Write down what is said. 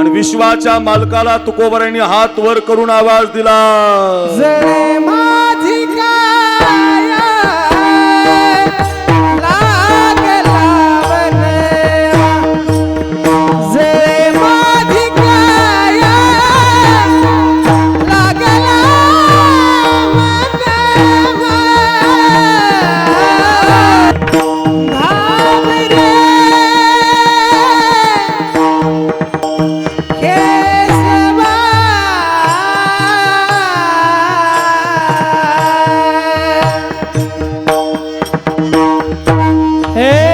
आणि विश्वाच्या मालकाला तुकोबऱ्यांनी हात वर करून आवाज दिला. Hey!